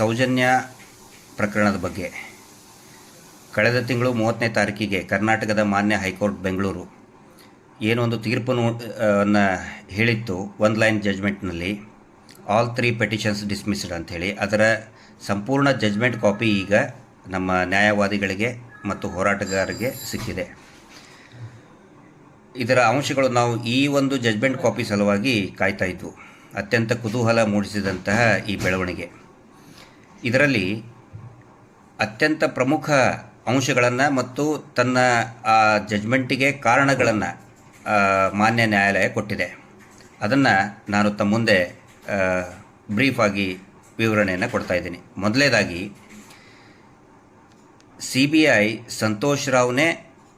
ಸೌಜನ್ಯ ಪ್ರಕರಣದ ಬಗ್ಗೆ. ಕಳೆದ ತಿಂಗಳು ಮೂವತ್ತನೇ ತಾರೀಕಿಗೆ ಕರ್ನಾಟಕದ ಮಾನ್ಯ ಹೈಕೋರ್ಟ್, ಬೆಂಗಳೂರು. ಏನೊಂದು ತೀರ್ಪು ಅನ್ನು ಹೇಳಿತ್ತು ಒನ್ ಲೈನ್ ಜಜ್ಮೆಂಟ್ನಲ್ಲಿ. ಆಲ್ ತ್ರೀ ಪೆಟಿಷನ್ಸ್ ಡಿಸ್ಮಿಸ್ಡ್ ಅಂಥೇಳಿ. ಅದರ ಸಂಪೂರ್ಣ ಜಜ್ಮೆಂಟ್ ಕಾಪಿ ಈಗ ನಮ್ಮ ನ್ಯಾಯವಾದಿಗಳಿಗೆ ಮತ್ತು ಹೋರಾಟಗಾರರಿಗೆ ಸಿಕ್ಕಿದೆ. ಇದರ ಅಂಶಗಳು ನಾವು ಈ ಒಂದು ಜಜ್ಮೆಂಟ್ ಕಾಪಿ ಸಲುವಾಗಿ ಕಾಯ್ತಾ ಇದ್ವು. ಅತ್ಯಂತ ಕುತೂಹಲ ಮೂಡಿಸಿದಂತಹ ಈ ಬೆಳವಣಿಗೆ. ಇದರಲ್ಲಿ ಅತ್ಯಂತ ಪ್ರಮುಖ ಅಂಶಗಳನ್ನು ಮತ್ತು ತನ್ನ, ಆ ಜಜ್ಮೆಂಟಿಗೆ ಕಾರಣಗಳನ್ನು ಮಾನ್ಯ ನ್ಯಾಯಾಲಯ ಕೊಟ್ಟಿದೆ. ಅದನ್ನು ನಾನು ತಮ್ಮ ಮುಂದೆ ಬ್ರೀಫಾಗಿ ವಿವರಣೆಯನ್ನು ಕೊಡ್ತಾ ಇದ್ದೀನಿ. ಮೊದಲನೇದಾಗಿ ಸಿ ಬಿ ಐ ಸಂತೋಷ್ ರಾವ್ನೇ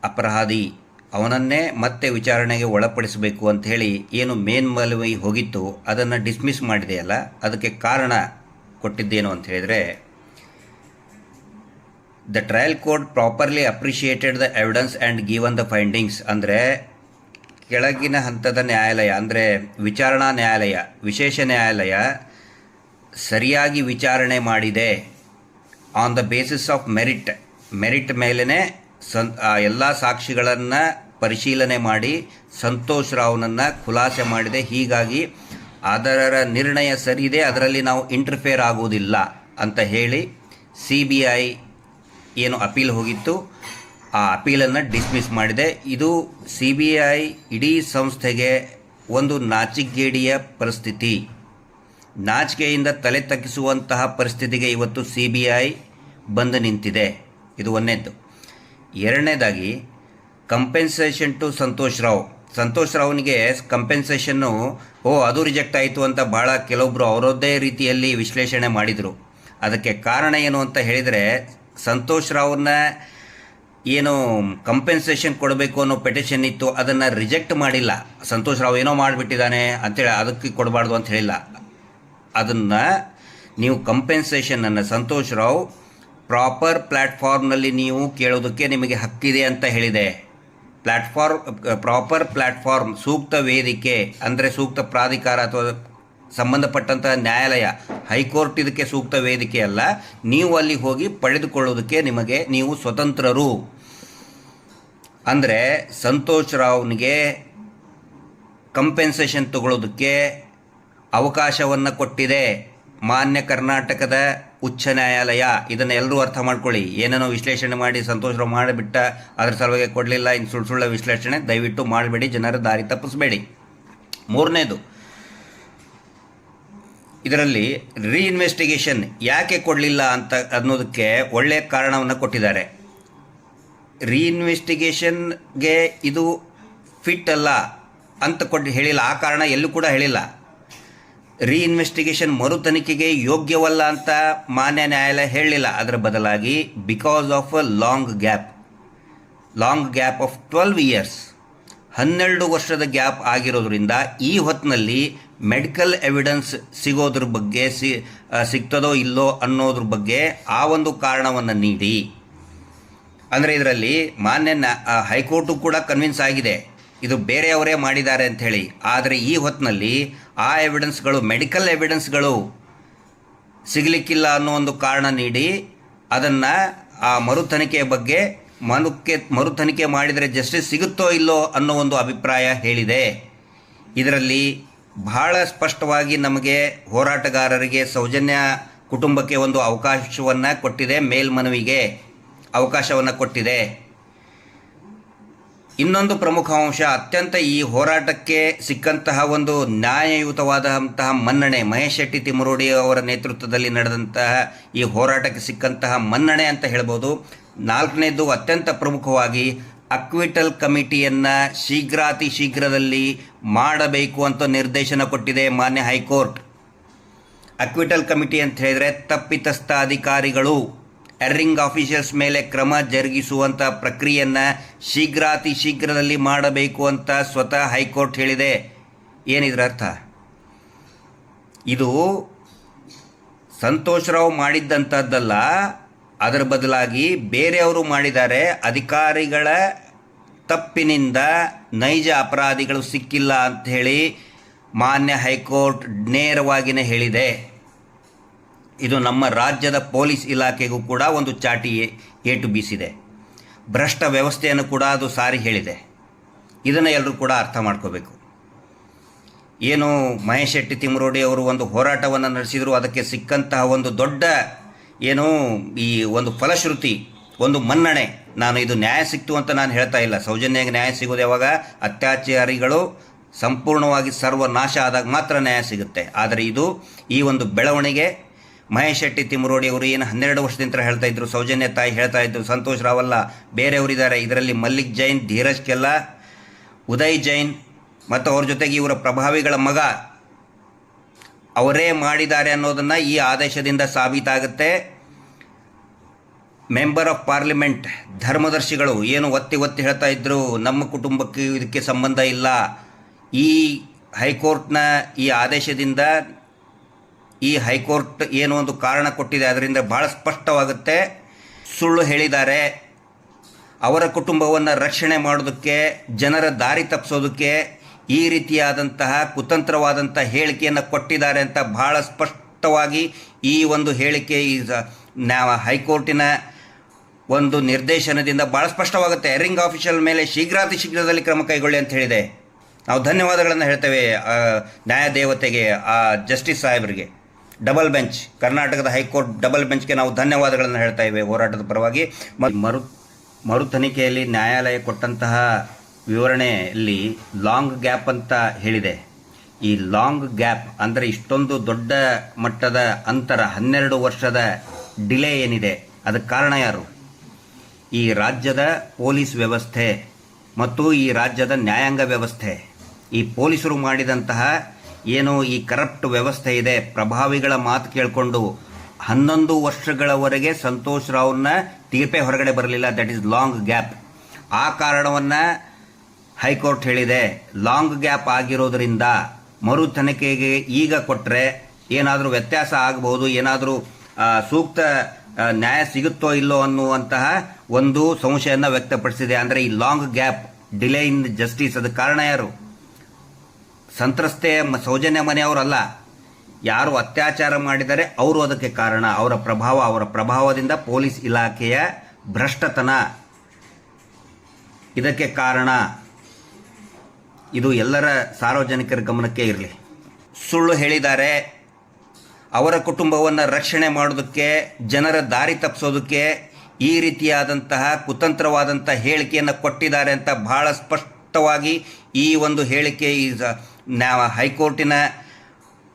ಅಪರಾಧಿ. ಅವನನ್ನೇ ಮತ್ತೆ ವಿಚಾರಣೆಗೆ ಒಳಪಡಿಸಬೇಕು ಅಂತ ಹೇಳಿ ಏನು ಮೇಲ್ಮನವಿ ಹೋಗಿತ್ತು, ಅದನ್ನು ಡಿಸ್ಮಿಸ್ ಮಾಡಿದೆಯಲ್ಲ, ಅದಕ್ಕೆ ಕಾರಣ ಕೊಟ್ಟಿದ್ದೇನು ಅಂತ ಹೇಳಿದರೆ the trial court properly appreciated the evidence and given the findings ಅಂದರೆ, ಕೆಳಗಿನ ಹಂತದ ನ್ಯಾಯಾಲಯ, ಅಂದರೆ ವಿಚಾರಣಾ ನ್ಯಾಯಾಲಯ, ವಿಶೇಷ ನ್ಯಾಯಾಲಯ ಸರಿಯಾಗಿ ವಿಚಾರಣೆ ಮಾಡಿದೆ on the basis of merit merit ಮೇಲೇ ಸನ್ ಎಲ್ಲ ಸಾಕ್ಷಿಗಳನ್ನು ಪರಿಶೀಲನೆ ಮಾಡಿ ಸಂತೋಷ್ ರಾವ್ನನ್ನು ಖುಲಾಸೆ ಮಾಡಿದೆ. ಹೀಗಾಗಿ ಅದರ ನಿರ್ಣಯ ಸರಿಯಿದೆ, ಅದರಲ್ಲಿ ನಾವು ಇಂಟರ್ಫೇರ್ ಆಗುವುದಿಲ್ಲ ಅಂತ ಹೇಳಿ ಸಿ ಬಿ ಐ ಏನು ಅಪೀಲ್ ಹೋಗಿತ್ತು, ಆ ಅಪೀಲನ್ನು ಡಿಸ್ಮಿಸ್ ಮಾಡಿದೆ. ಇದು ಸಿ ಬಿ ಐ ಇಡೀ ಸಂಸ್ಥೆಗೆ ಒಂದು ನಾಚಿಗೇಡಿಯ ಪರಿಸ್ಥಿತಿ. ನಾಚಿಕೆಯಿಂದ ತಲೆ ತಗ್ಗಿಸುವಂತಹ ಪರಿಸ್ಥಿತಿಗೆ ಇವತ್ತು ಸಿ ಬಿ ಐ ಬಂದು ನಿಂತಿದೆ. ಇದು ಒಂದನೇದ್ದು ಎರಡನೇದಾಗಿ ಕಂಪೆನ್ಸೇಷನ್ ಟು ಸಂತೋಷ್ ರಾವ್. ಸಂತೋಷ್ ರಾವ್ನಿಗೆ ಕಂಪೆನ್ಸೇಷನ್ನು ಓ, ಅದು ರಿಜೆಕ್ಟ್ ಆಯಿತು ಅಂತ ಭಾಳ ಕೆಲವೊಬ್ಬರು ಅವರದ್ದೇ ರೀತಿಯಲ್ಲಿ ವಿಶ್ಲೇಷಣೆ ಮಾಡಿದರು. ಅದಕ್ಕೆ ಕಾರಣ ಏನು ಅಂತ ಹೇಳಿದರೆ, ಸಂತೋಷ್ ರಾವ್ನ ಏನು ಕಂಪೆನ್ಸೇಷನ್ ಕೊಡಬೇಕು ಅನ್ನೋ ಪೆಟಿಷನ್ ಇತ್ತು, ಅದನ್ನು ರಿಜೆಕ್ಟ್ ಮಾಡಿಲ್ಲ. ಸಂತೋಷ್ ರಾವ್ ಏನೋ ಮಾಡಿಬಿಟ್ಟಿದ್ದಾನೆ ಅಂತೇಳಿ ಅದಕ್ಕೆ ಕೊಡಬಾರ್ದು ಅಂತ ಹೇಳಿಲ್ಲ. ಅದನ್ನು ನೀವು ಕಂಪೆನ್ಸೇಷನನ್ನು ಸಂತೋಷ್ ರಾವ್ ಪ್ರಾಪರ್ ಪ್ಲ್ಯಾಟ್ಫಾರ್ಮ್ನಲ್ಲಿ ನೀವು ಕೇಳೋದಕ್ಕೆ ನಿಮಗೆ ಹಕ್ಕಿದೆ ಅಂತ ಹೇಳಿದೆ. ಪ್ಲ್ಯಾಟ್ಫಾರ್ಮ್ ಪ್ರಾಪರ್ ಪ್ಲ್ಯಾಟ್ಫಾರ್ಮ್ ಸೂಕ್ತ ವೇದಿಕೆ, ಅಂದರೆ ಸೂಕ್ತ ಪ್ರಾಧಿಕಾರ ಅಥವಾ ಸಂಬಂಧಪಟ್ಟಂತಹ ನ್ಯಾಯಾಲಯ, ಹೈಕೋರ್ಟ್ ಇದಕ್ಕೆ ಸೂಕ್ತ ವೇದಿಕೆ ಅಲ್ಲ. ನೀವು ಅಲ್ಲಿ ಹೋಗಿ ಪಡೆದುಕೊಳ್ಳೋದಕ್ಕೆ ನಿಮಗೆ ನೀವು ಸ್ವತಂತ್ರರು. ಅಂದರೆ ಸಂತೋಷ್ ರಾವ್ನಿಗೆ ಕಂಪೆನ್ಸೇಷನ್ ತಗೊಳ್ಳೋದಕ್ಕೆ ಅವಕಾಶವನ್ನು ಕೊಟ್ಟಿದೆ. ಮಾನ್ಯ ಕರ್ನಾಟಕದ ಉಚ್ಚ ನ್ಯಾಯಾಲಯ, ಇದನ್ನು ಎಲ್ಲರೂ ಅರ್ಥ ಮಾಡ್ಕೊಳ್ಳಿ. ಏನೇನೋ ವಿಶ್ಲೇಷಣೆ ಮಾಡಿ ಸಂತೋಷ ಮಾಡಿಬಿಟ್ಟ, ಅದರ ಸಲುವಾಗಿ ಕೊಡಲಿಲ್ಲ ಇನ್ನು ಸುಳ್ಳು ಸುಳ್ಳ ವಿಶ್ಲೇಷಣೆ, ದಯವಿಟ್ಟು ಮಾಡಬೇಡಿ, ಜನರ ದಾರಿ ತಪ್ಪಿಸಬೇಡಿ. ಮೂರನೇದು, ಇದರಲ್ಲಿ ರೀಇನ್ವೆಸ್ಟಿಗೇಷನ್ ಯಾಕೆ ಕೊಡಲಿಲ್ಲ ಅಂತ ಅನ್ನೋದಕ್ಕೆ ಒಳ್ಳೆಯ ಕಾರಣವನ್ನು ಕೊಟ್ಟಿದ್ದಾರೆ. ರೀಇನ್ವೆಸ್ಟಿಗೇಷನ್ಗೆ ಇದು ಫಿಟ್ ಅಲ್ಲ ಅಂತ ಕೊಟ್ಟು ಹೇಳಿಲ್ಲ. ಆ ಕಾರಣ ಎಲ್ಲೂ ಕೂಡ ಹೇಳಿಲ್ಲ. ರೀಇನ್ವೆಸ್ಟಿಗೇಷನ್ ಮರು ತನಿಖೆಗೆ ಯೋಗ್ಯವಲ್ಲ ಅಂತ ಮಾನ್ಯ ನ್ಯಾಯಾಲಯ ಹೇಳಲಿಲ್ಲ. ಅದರ ಬದಲಾಗಿ because of a long gap long gap of twelve years ಹನ್ನೆರಡು ವರ್ಷದ ಗ್ಯಾಪ್ ಆಗಿರೋದ್ರಿಂದ ಈ ಹೊತ್ತಿನಲ್ಲಿ ಮೆಡಿಕಲ್ ಎವಿಡೆನ್ಸ್ ಸಿಗೋದ್ರ ಬಗ್ಗೆ ಸಿ ಸಿಗ್ತದೋ ಇಲ್ಲೋ ಅನ್ನೋದ್ರ ಬಗ್ಗೆ ಆ ಒಂದು ಕಾರಣವನ್ನು ನೀಡಿ. ಅಂದರೆ ಇದರಲ್ಲಿ ಮಾನ್ಯ ನ್ಯಾ ಹೈಕೋರ್ಟು ಕೂಡ ಕನ್ವಿನ್ಸ್ ಆಗಿದೆ. ಇದು ಬೇರೆಯವರೇ ಮಾಡಿದ್ದಾರೆ ಅಂಥೇಳಿ ಆದರೆ ಈ ಹೊತ್ತಿನಲ್ಲಿ ಆ ಎವಿಡೆನ್ಸ್ಗಳು ಮೆಡಿಕಲ್ ಎವಿಡೆನ್ಸ್ಗಳು ಸಿಗಲಿಕ್ಕಿಲ್ಲ ಅನ್ನೋ ಒಂದು ಕಾರಣ ನೀಡಿ ಅದನ್ನು ಆ ಮರು ತನಿಖೆಯ ಬಗ್ಗೆ ಮನುಕ್ಕೆ ಮರು ತನಿಖೆ ಮಾಡಿದರೆ ಜಸ್ಟಿಸ್ ಸಿಗುತ್ತೋ ಇಲ್ಲೋ ಅನ್ನೋ ಒಂದು ಅಭಿಪ್ರಾಯ ಹೇಳಿದೆ. ಇದರಲ್ಲಿ ಬಹಳ ಸ್ಪಷ್ಟವಾಗಿ ನಮಗೆ ಹೋರಾಟಗಾರರಿಗೆ, ಸೌಜನ್ಯ ಕುಟುಂಬಕ್ಕೆ ಒಂದು ಅವಕಾಶವನ್ನು ಕೊಟ್ಟಿದೆ, ಮೇಲ್ಮನವಿಗೆ ಅವಕಾಶವನ್ನು ಕೊಟ್ಟಿದೆ. ಇನ್ನೊಂದು ಪ್ರಮುಖ ಅಂಶ, ಅತ್ಯಂತ ಈ ಹೋರಾಟಕ್ಕೆ ಸಿಕ್ಕಂತಹ ಒಂದು ನ್ಯಾಯಯುತವಾದಂತಹ ಮನ್ನಣೆ. ಮಹೇಶ್ ಶೆಟ್ಟಿ ತಿಮರೋಡಿ ಅವರ ನೇತೃತ್ವದಲ್ಲಿ ನಡೆದಂತಹ ಈ ಹೋರಾಟಕ್ಕೆ ಸಿಕ್ಕಂತಹ ಮನ್ನಣೆ ಅಂತ ಹೇಳ್ಬೋದು. ನಾಲ್ಕನೇದು ಅತ್ಯಂತ ಪ್ರಮುಖವಾಗಿ ಅಕ್ವಿಟಲ್ ಕಮಿಟಿಯನ್ನು ಶೀಘ್ರಾತಿ ಶೀಘ್ರದಲ್ಲಿ ಮಾಡಬೇಕು ಅಂತ ನಿರ್ದೇಶನ ಕೊಟ್ಟಿದೆ ಮಾನ್ಯ ಹೈಕೋರ್ಟ್. ಅಕ್ವಿಟಲ್ ಕಮಿಟಿ ಅಂತ ಹೇಳಿದರೆ ತಪ್ಪಿತಸ್ಥ ಅಧಿಕಾರಿಗಳು. ಎರ್ರಿಂಗ್ ಆಫೀಸರ್ಸ್ ಮೇಲೆ ಕ್ರಮ ಜರುಗಿಸುವಂಥ ಪ್ರಕ್ರಿಯೆಯನ್ನು ಶೀಘ್ರಾತಿ ಶೀಘ್ರದಲ್ಲಿ ಮಾಡಬೇಕು ಅಂತ ಸ್ವತಃ ಹೈಕೋರ್ಟ್ ಹೇಳಿದೆ. ಏನಿದ್ರ ಅರ್ಥ? ಇದು ಸಂತೋಷ್ ರಾವ್ ಮಾಡಿದ್ದಂಥದ್ದಲ್ಲ ಅದರ ಬದಲಾಗಿ ಬೇರೆಯವರು ಮಾಡಿದ್ದಾರೆ, ಅಧಿಕಾರಿಗಳ ತಪ್ಪಿನಿಂದ ನೈಜ ಅಪರಾಧಿಗಳು ಸಿಕ್ಕಿಲ್ಲ ಅಂತ ಹೇಳಿ ಮಾನ್ಯ ಹೈಕೋರ್ಟ್ ನೇರವಾಗಿಯೇ ಹೇಳಿದೆ. ಇದು ನಮ್ಮ ರಾಜ್ಯದ ಪೊಲೀಸ್ ಇಲಾಖೆಗೂ ಕೂಡ ಒಂದು ಚಾಟಿ ಏಟು ಬೀಸಿದೆ. ಭ್ರಷ್ಟ ವ್ಯವಸ್ಥೆಯನ್ನು ಕೂಡ ಅದು ಸಾರಿ ಹೇಳಿದೆ. ಇದನ್ನು ಎಲ್ಲರೂ ಕೂಡ ಅರ್ಥ ಮಾಡ್ಕೋಬೇಕು. ಏನು ಮಹೇಶ್ ಶೆಟ್ಟಿ ತಿಮ್ಮರೋಡಿ ಅವರು ಒಂದು ಹೋರಾಟವನ್ನು ನಡೆಸಿದರು, ಅದಕ್ಕೆ ಸಿಕ್ಕಂತಹ ಒಂದು ದೊಡ್ಡ ಏನು ಈ ಒಂದು ಫಲಶ್ರುತಿ, ಒಂದು ಮನ್ನಣೆ, ನಾನು ಇದು ನ್ಯಾಯ ಸಿಕ್ತು ಅಂತ ನಾನು ಹೇಳ್ತಾ ಇಲ್ಲ. ಸೌಜನ್ಯಾಗ ನ್ಯಾಯ ಸಿಗೋದು ಯಾವಾಗ? ಅತ್ಯಾಚಾರಿಗಳು ಸಂಪೂರ್ಣವಾಗಿ ಸರ್ವನಾಶ ಆದಾಗ ಮಾತ್ರ ನ್ಯಾಯ ಸಿಗುತ್ತೆ. ಆದರೆ ಇದು ಈ ಒಂದು ಬೆಳವಣಿಗೆ ಮಹೇಶ್ ಶೆಟ್ಟಿ ತಿಮ್ಮರೋಡಿ ಅವರು ಏನು ಹನ್ನೆರಡು ವರ್ಷದಿಂದ ಹೇಳ್ತಾ ಇದ್ರು, ಸೌಜನ್ಯ ತಾಯಿ ಹೇಳ್ತಾ ಇದ್ರು, ಸಂತೋಷ್ ರಾವಲ್ಲ, ಬೇರೆಯವರಿದ್ದಾರೆ, ಇದರಲ್ಲಿ ಮಲ್ಲಿಕ್ ಜೈನ್, ಧೀರಜ್ ಕೆಲ್ಲ, ಉದಯ್ ಜೈನ್ ಮತ್ತು ಅವ್ರ ಜೊತೆಗೆ ಇವರ ಪ್ರಭಾವಿಗಳ ಮಗ ಅವರೇ ಮಾಡಿದ್ದಾರೆ ಅನ್ನೋದನ್ನು ಈ ಆದೇಶದಿಂದ ಸಾಬೀತಾಗುತ್ತೆ. ಮೆಂಬರ್ ಆಫ್ ಪಾರ್ಲಿಮೆಂಟ್ ಧರ್ಮದರ್ಶಿಗಳು ಏನು ಒತ್ತಿ ಒತ್ತಿ ಹೇಳ್ತಾ ಇದ್ರು, ನಮ್ಮ ಕುಟುಂಬಕ್ಕೆ ಇದಕ್ಕೆ ಸಂಬಂಧ ಇಲ್ಲ. ಈ ಹೈಕೋರ್ಟ್ನ ಈ ಆದೇಶದಿಂದ ಈ ಹೈಕೋರ್ಟ್ ಏನು ಒಂದು ಕಾರಣ ಕೊಟ್ಟಿದೆ ಅದರಿಂದ ಭಾಳ ಸ್ಪಷ್ಟವಾಗುತ್ತೆ. ಸುಳ್ಳು ಹೇಳಿದ್ದಾರೆ. ಅವರ ಕುಟುಂಬವನ್ನು ರಕ್ಷಣೆ ಮಾಡೋದಕ್ಕೆ, ಜನರ ದಾರಿ ತಪ್ಪಿಸೋದಕ್ಕೆ ಈ ರೀತಿಯಾದಂತಹ ಕುತಂತ್ರವಾದಂಥ ಹೇಳಿಕೆಯನ್ನು ಕೊಟ್ಟಿದ್ದಾರೆ ಅಂತ ಬಹಳ ಸ್ಪಷ್ಟವಾಗಿ ಈ ಒಂದು ಹೇಳಿಕೆ ಈ ಹೈಕೋರ್ಟಿನ ಒಂದು ನಿರ್ದೇಶನದಿಂದ ಭಾಳ ಸ್ಪಷ್ಟವಾಗುತ್ತೆ. ರಿಂಗ್ ಆಫೀಷಿಯಲ್ ಮೇಲೆ ಶೀಘ್ರಾತಿ ಶೀಘ್ರದಲ್ಲಿ ಕ್ರಮ ಕೈಗೊಳ್ಳಿ ಅಂತ ಹೇಳಿದೆ. ನಾವು ಧನ್ಯವಾದಗಳನ್ನು ಹೇಳ್ತೇವೆ ನ್ಯಾಯದೇವತೆಗೆ ನ್ಯಾಯ ದೇವತೆಗೆ ಆ, ಜಸ್ಟಿಸ್ ಸಾಹೇಬರಿಗೆ. Double bench. ಕರ್ನಾಟಕದ ಹೈಕೋರ್ಟ್ ಡಬಲ್ ಬೆಂಚ್ಗೆ ನಾವು ಧನ್ಯವಾದಗಳನ್ನು ಹೇಳ್ತಾ ಇವೆ ಹೋರಾಟದ ಪರವಾಗಿ. ಮರು ಮರು ತನಿಖೆಯಲ್ಲಿ ನ್ಯಾಯಾಲಯ ಕೊಟ್ಟಂತಹ ವಿವರಣೆಯಲ್ಲಿ ಲಾಂಗ್ ಗ್ಯಾಪ್ ಅಂತ ಹೇಳಿದೆ. ಈ ಲಾಂಗ್ ಗ್ಯಾಪ್ ಅಂದರೆ ಇಷ್ಟೊಂದು ದೊಡ್ಡ ಮಟ್ಟದ ಅಂತರ, ಹನ್ನೆರಡು ವರ್ಷದ ಡಿಲೇ ಏನಿದೆ, ಅದಕ್ಕೆ ಕಾರಣ ಯಾರು? ಈ ರಾಜ್ಯದ ಪೊಲೀಸ್ ವ್ಯವಸ್ಥೆ ಮತ್ತು ಈ ರಾಜ್ಯದ ನ್ಯಾಯಾಂಗ ವ್ಯವಸ್ಥೆ. ಈ ಪೊಲೀಸರು ಮಾಡಿದಂತಹ ಏನು ಈ ಕರಪ್ಟ್ ವ್ಯವಸ್ಥೆ ಇದೆ. ಪ್ರಭಾವಿಗಳ ಮಾತು ಕೇಳಿಕೊಂಡು ಹನ್ನೊಂದು ವರ್ಷಗಳವರೆಗೆ ಸಂತೋಷ್ ರಾವ್ನ ತೀರ್ಪೆ ಹೊರಗಡೆ ಬರಲಿಲ್ಲ. ದಟ್ ಈಸ್ ಲಾಂಗ್ ಗ್ಯಾಪ್ ಆ ಕಾರಣವನ್ನು ಹೈಕೋರ್ಟ್ ಹೇಳಿದೆ. ಲಾಂಗ್ ಗ್ಯಾಪ್ ಆಗಿರೋದರಿಂದ ಮರು ತನಿಖೆಗೆ ಈಗ ಕೊಟ್ಟರೆ ಏನಾದರೂ ವ್ಯತ್ಯಾಸ ಆಗಬಹುದು? ಏನಾದರೂ ಸೂಕ್ತ ನ್ಯಾಯ ಸಿಗುತ್ತೋ ಇಲ್ಲೋ ಅನ್ನುವಂತಹ ಒಂದು ಸಂಶಯವನ್ನು ವ್ಯಕ್ತಪಡಿಸಿದೆ. ಅಂದರೆ ಈ long gap delay in justice ಅದಕ್ಕೆ ಕಾರಣ ಯಾರು? ಸಂತ್ರಸ್ತೆ ಸೌಜನ್ಯ ಮನೆಯವರಲ್ಲ. ಯಾರು ಅತ್ಯಾಚಾರ ಮಾಡಿದರೆ ಅವರು ಅದಕ್ಕೆ ಕಾರಣ. ಅವರ ಪ್ರಭಾವ ಅವರ ಪ್ರಭಾವದಿಂದ ಪೊಲೀಸ್ ಇಲಾಖೆಯ ಭ್ರಷ್ಟತನ. ಇದಕ್ಕೆ ಕಾರಣ ಇದು ಎಲ್ಲರ ಸಾರ್ವಜನಿಕರ ಗಮನಕ್ಕೆ ಇರಲಿ. ಸುಳ್ಳು ಹೇಳಿದ್ದಾರೆ. ಅವರ ಕುಟುಂಬವನ್ನು ರಕ್ಷಣೆ ಮಾಡೋದಕ್ಕೆ, ಜನರ ದಾರಿ ತಪ್ಪಿಸೋದಕ್ಕೆ ಈ ರೀತಿಯಾದಂತಹ ಕುತಂತ್ರವಾದಂಥ ಹೇಳಿಕೆಯನ್ನು ಕೊಟ್ಟಿದ್ದಾರೆ ಅಂತ ಬಹಳ ಸ್ಪಷ್ಟವಾಗಿ ಈ ಒಂದು ಹೇಳಿಕೆ ಈ ನಾವು ಹೈಕೋರ್ಟಿನ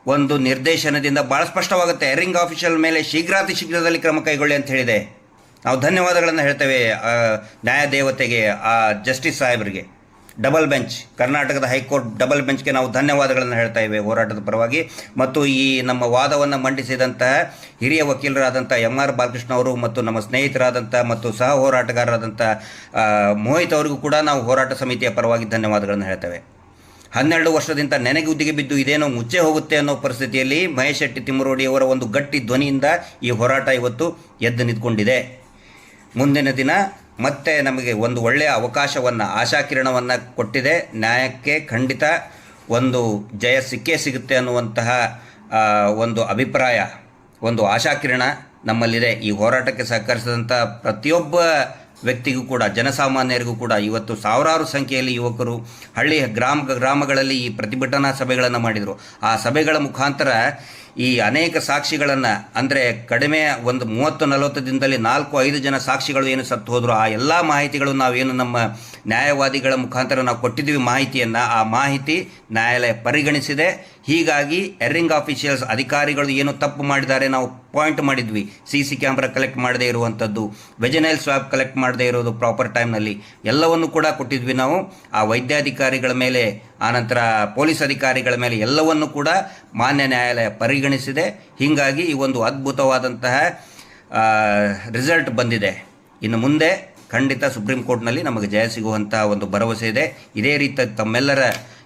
ಒಂದು ನಿರ್ದೇಶನದಿಂದ ಭಾಳ ಸ್ಪಷ್ಟವಾಗುತ್ತೆ. ರಿಂಗ್ ಆಫೀಷಿಯಲ್ ಮೇಲೆ ಶೀಘ್ರಾತಿ ಶೀಘ್ರದಲ್ಲಿ ಕ್ರಮ ಕೈಗೊಳ್ಳಿ ಅಂತ ಹೇಳಿದೆ. ನಾವು ಧನ್ಯವಾದಗಳನ್ನು ಹೇಳ್ತೇವೆ ನ್ಯಾಯದೇವತೆಗೆ, ಆ, ಜಸ್ಟಿಸ್ ಸಾಹೇಬರಿಗೆ. ಡಬಲ್ ಬೆಂಚ್, ಕರ್ನಾಟಕದ ಹೈಕೋರ್ಟ್ ಡಬಲ್ ಬೆಂಚ್ಗೆ ನಾವು ಧನ್ಯವಾದಗಳನ್ನು ಹೇಳ್ತಾ ಇವೆ ಹೋರಾಟದ ಪರವಾಗಿ. ಮತ್ತು ಈ ನಮ್ಮ ವಾದವನ್ನು ಮಂಡಿಸಿದಂತಹ ಹಿರಿಯ ವಕೀಲರಾದಂಥ ಎಂ ಆರ್ ಬಾಲಕೃಷ್ಣ ಅವರು ಮತ್ತು ನಮ್ಮ ಸ್ನೇಹಿತರಾದಂಥ ಮತ್ತು ಸಹ ಹೋರಾಟಗಾರರಾದಂಥ ಮೋಹಿತ್ ಅವರಿಗೂ ಕೂಡ ನಾವು ಹೋರಾಟ ಸಮಿತಿಯ ಪರವಾಗಿ ಧನ್ಯವಾದಗಳನ್ನು ಹೇಳ್ತೇವೆ. ಹನ್ನೆರಡು ವರ್ಷದಿಂದ ನೆನೆಗುದ್ದಿಗೆ ಬಿದ್ದು ಇದೇನೋ ಮುಚ್ಚೆ ಹೋಗುತ್ತೆ ಅನ್ನೋ ಪರಿಸ್ಥಿತಿಯಲ್ಲಿ ಮಹೇಶ್ ಶೆಟ್ಟಿ ತಿಮ್ಮರೋಡಿಯವರ ಒಂದು ಗಟ್ಟಿ ಧ್ವನಿಯಿಂದ ಈ ಹೋರಾಟ ಇವತ್ತು ಎದ್ದು ನಿಂತ್ಕೊಂಡಿದೆ. ಮುಂದಿನ ದಿನ ಮತ್ತೆ ನಮಗೆ ಒಂದು ಒಳ್ಳೆಯ ಅವಕಾಶವನ್ನು ಆಶಾಕಿರಣವನ್ನು ಕೊಟ್ಟಿದೆ. ನ್ಯಾಯಕ್ಕೆ ಖಂಡಿತ ಒಂದು ಜಯ ಸಿಕ್ಕೇ ಸಿಗುತ್ತೆ ಅನ್ನುವಂತಹ ಒಂದು ಅಭಿಪ್ರಾಯ, ಒಂದು ಆಶಾಕಿರಣ ನಮ್ಮಲ್ಲಿದೆ. ಈ ಹೋರಾಟಕ್ಕೆ ಸಹಕರಿಸಿದಂಥ ಪ್ರತಿಯೊಬ್ಬ ವ್ಯಕ್ತಿಗೂ ಕೂಡ, ಜನಸಾಮಾನ್ಯರಿಗೂ ಕೂಡ ಇವತ್ತು ಸಾವಿರಾರು ಸಂಖ್ಯೆಯಲ್ಲಿ ಯುವಕರು ಹಳ್ಳಿ ಗ್ರಾಮ, ಗ್ರಾಮಗಳಲ್ಲಿ ಈ ಪ್ರತಿಭಟನಾ ಸಭೆಗಳನ್ನು ಮಾಡಿದರು. ಆ ಸಭೆಗಳ ಮುಖಾಂತರ ಈ ಅನೇಕ ಸಾಕ್ಷಿಗಳನ್ನು, ಅಂದರೆ ಕಡಿಮೆ ಒಂದು ಮೂವತ್ತು ನಲವತ್ತು ದಿನದಲ್ಲಿ ನಾಲ್ಕು, ಐದು ಜನ ಸಾಕ್ಷಿಗಳು ಏನು ಸತ್ತು ಹೋದರು, ಆ ಎಲ್ಲ ಮಾಹಿತಿಗಳು ನಾವೇನು ನಮ್ಮ ನ್ಯಾಯವಾದಿಗಳ ಮುಖಾಂತರ ನಾವು ಕೊಟ್ಟಿದ್ದೀವಿ ಮಾಹಿತಿಯನ್ನು, ಆ ಮಾಹಿತಿ ನ್ಯಾಯಾಲಯ ಪರಿಗಣಿಸಿದೆ. ಹೀಗಾಗಿ ಎರ್ರಿಂಗ್ ಆಫೀಷಿಯಲ್ಸ್ ಅಧಿಕಾರಿಗಳು ಏನು ತಪ್ಪು ಮಾಡಿದ್ದಾರೆ, ನಾವು ಪಾಯಿಂಟ್ ಮಾಡಿದ್ವಿ. ಸಿ ಸಿ ಕ್ಯಾಮ್ರಾ ಕಲೆಕ್ಟ್ ಮಾಡದೇ ಇರುವಂಥದ್ದು ವೆಜನೈಲ್ ಸ್ವಾಬ್ ಕಲೆಕ್ಟ್ ಮಾಡದೇ ಇರೋದು ಪ್ರಾಪರ್ ಟೈಮ್ನಲ್ಲಿ ಎಲ್ಲವನ್ನು ಕೂಡ ಕೊಟ್ಟಿದ್ವಿ ನಾವು. ಆ ವೈದ್ಯಾಧಿಕಾರಿಗಳ ಮೇಲೆ ಆನಂತರ ಪೊಲೀಸ್ ಅಧಿಕಾರಿಗಳ ಮೇಲೆ ಎಲ್ಲವನ್ನು ಕೂಡ ಮಾನ್ಯ ನ್ಯಾಯಾಲಯ ಪರಿಗಣಿಸಿದೆ. ಹೀಗಾಗಿ ಈ ಒಂದು ಅದ್ಭುತವಾದಂತಹ ರಿಸಲ್ಟ್ ಬಂದಿದೆ. ಇನ್ನು ಮುಂದೆ ಖಂಡಿತ ಸುಪ್ರೀಂ ಕೋರ್ಟ್ನಲ್ಲಿ ನಮಗೆ ಜಯ ಸಿಗುವಂತಹ ಒಂದು ಭರವಸೆ ಇದೆ. ಇದೇ ರೀತಿ ತಮ್ಮೆಲ್ಲರ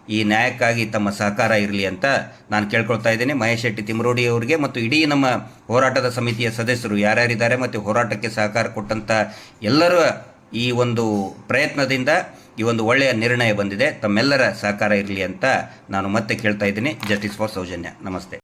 ಈ ನ್ಯಾಯಕ್ಕಾಗಿ ತಮ್ಮ ಸಹಕಾರ ಇರಲಿ ಅಂತ ನಾನು ಕೇಳ್ಕೊಳ್ತಾ ಇದ್ದೇನೆ. ಮಹೇಶ್ ಶೆಟ್ಟಿ ತಿಮರೋಡಿ ಅವರಿಗೆ ಮತ್ತು ಇಡೀ ನಮ್ಮ ಹೋರಾಟದ ಸಮಿತಿಯ ಸದಸ್ಯರು ಯಾರ್ಯಾರಿದ್ದಾರೆ ಮತ್ತು ಹೋರಾಟಕ್ಕೆ ಸಹಕಾರ ಕೊಟ್ಟಂಥ ಎಲ್ಲರ ಈ ಒಂದು ಪ್ರಯತ್ನದಿಂದ ಈ ಒಂದು ಒಳ್ಳೆಯ ನಿರ್ಣಯ ಬಂದಿದೆ. ತಮ್ಮೆಲ್ಲರ ಸಹಕಾರ ಇರಲಿ ಅಂತ ನಾನು ಮತ್ತೆ ಕೇಳ್ತಾ ಇದ್ದೀನಿ. Justice for Sowjanya. ನಮಸ್ತೆ.